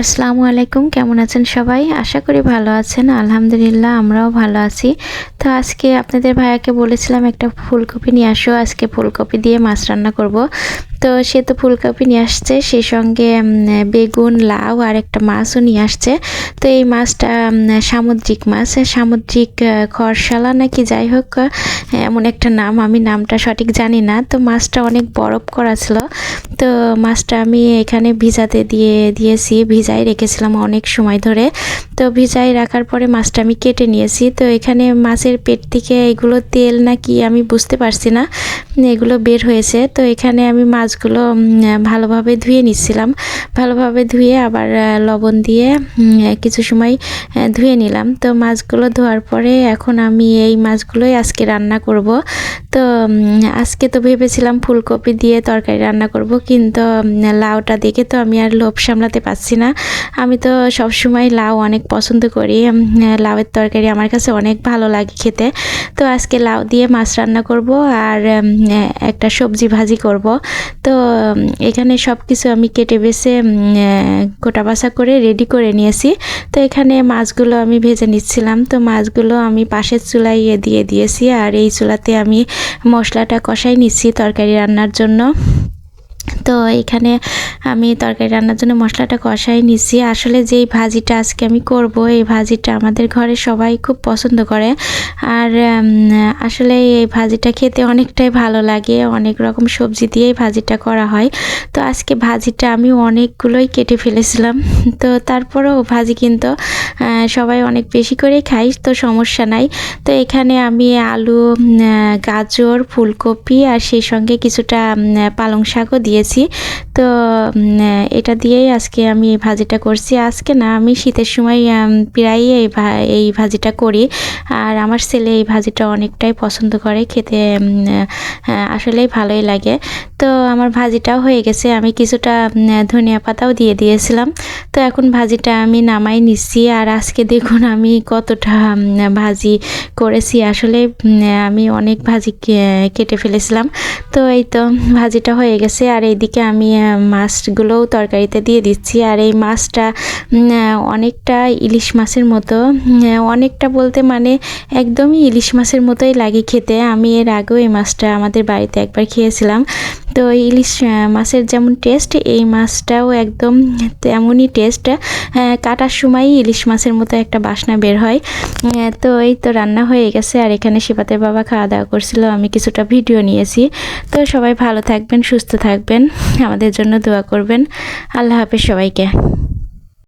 আসসালামু আলাইকুম, কেমন আছেন সবাই? আশা করি ভালো আছেন, আলহামদুলিল্লাহ আমরাও ভালো আছি। তো আজকে আপনাদের ভাইয়াকে বলেছিলাম একটা ফুলকপি নিয়ে আসো, আজকে ফুলকপি দিয়ে মাছ রান্না করব। তো সে তো ফুলকপি নিয়ে আসছে, সেই সঙ্গে বেগুন, লাউ আর একটা মাছও নিয়ে আসছে। তো এই মাছটা সামুদ্রিক মাছ, সামুদ্রিক খরশালা নাকি যাই হোক এমন একটা নাম, আমি নামটা সঠিক জানি না। তো মাছটা অনেক বরফ করা ছিল। তো মাছটা আমি এখানে ভিজাতে দিয়ে, দিয়েছি, ভিজাই রেখেছিলাম অনেক সময় ধরে। তো ভিজাই রাখার পরে মাছটা আমি কেটে নিয়েছি। তো এখানে মাছের পেট থেকে এগুলো তেল নাকি আমি বুঝতে পারছি না, এগুলো বের হয়েছে। তো এখানে আমি মাছগুলো ভালোভাবে ধুয়ে নিচ্ছিলাম। ভালোভাবে ধুয়ে আবার লবণ দিয়ে কিছু সময় ধুয়ে নিলাম। তো মাছগুলো ধোয়ার পরে এখন আমি এই মাছগুলোই আজকে রান্না করব। তো আজকে তো ভেবেছিলাম ফুলকপি দিয়ে তরকারি রান্না করব, কিন্তু লাউটা দেখে তো আমি আর লোভ সামলাতে পারছি না। আমি তো সব সময় লাউ অনেক পছন্দ করি। লাউয়ের তরকারি আমার কাছে অনেক ভালো লাগে খেতে। তো আজকে লাউ দিয়ে মাছ রান্না করব আর একটা সবজি ভাজি করব। তো এখানে সব কিছু আমি কেটে বেছে গোটা বাসা করে রেডি করে নিয়েছি। তো এখানে মাছগুলো আমি ভেজে নিচ্ছিলাম। তো মাছগুলো আমি পাশের চুলায় দিয়ে দিয়েছি। আর এই চুলাতে আমি মশলাটা কষাই নিচ্ছি তরকারি রান্নার জন্য। তো এখানে আমি তরকারি রান্নার জন্য মশলাটা কষাই নিচ্ছি আসলে যেই ভাজিটা আজকে আমি করব, এই ভাজিটা আমাদের ঘরে সবাই খুব পছন্দ করে। আর আসলে এই ভাজিটা খেতে অনেকটাই ভালো লাগে। অনেক রকম সবজি দিয়েই ভাজিটা করা হয়। তো আজকে ভাজিটা আমি অনেকগুলোই কেটে ফেলেছিলাম। তো তারপরেও ভাজি কিন্তু সবাই অনেক বেশি করেই খাই তো সমস্যা নাই। তো এখানে আমি আলু গাজর, ফুলকপি আর সেই সঙ্গে কিছুটা পালং শাকও দিয়েছি। তো এটা দিয়েই আজকে আমি এই ভাজিটা করছি। আজকে না, আমি শীতের সময় প্রায়ই এই এই ভাজিটা করি। আর আমার ছেলে এই ভাজিটা অনেকটাই পছন্দ করে, খেতে আসলেই ভালোই লাগে। তো, আমার ভাজিটাও হয়ে গেছে। আমি কিছুটা ধনিয়া পাতাও দিয়ে দিয়েছিলাম। তো, এখন ভাজিটা আমি নামাই নিচ্ছি। আর আজকে দেখুন আমি কতটা ভাজি করেছি। আসলে আমি অনেক ভাজি কেটে ফেলেছিলাম। তো, এই তো, ভাজিটা হয়ে গেছে। আর এইদিকে আমি মাছগুলোও তরকারিতে দিয়ে দিচ্ছি। আর এই মাছটা অনেকটা ইলিশ মাছের মতো। অনেকটা বলতে মানে একদমই ইলিশ মাছের মতোই লাগে খেতে। আমি এর আগেও এই মাছটা আমাদের বাড়িতে একবার খেয়েছিলাম। তো ইলিশ মাছের যেমন টেস্ট এই মাছটাও একদম তেমনই টেস্ট কাটার সময় ইলিশ মাছের মতো একটা বাসনা বের হয়। তো এই তো রান্না হয়ে গেছে আর এখানে শিবাতের বাবা খাওয়া দাওয়া করছিল, আমি কিছুটা ভিডিও নিয়েছি। তো সবাই ভালো থাকবেন, সুস্থ থাকবেন, আমাদের জন্য দোয়া করবেন। আল্লাহ হাফেজ সবাইকে।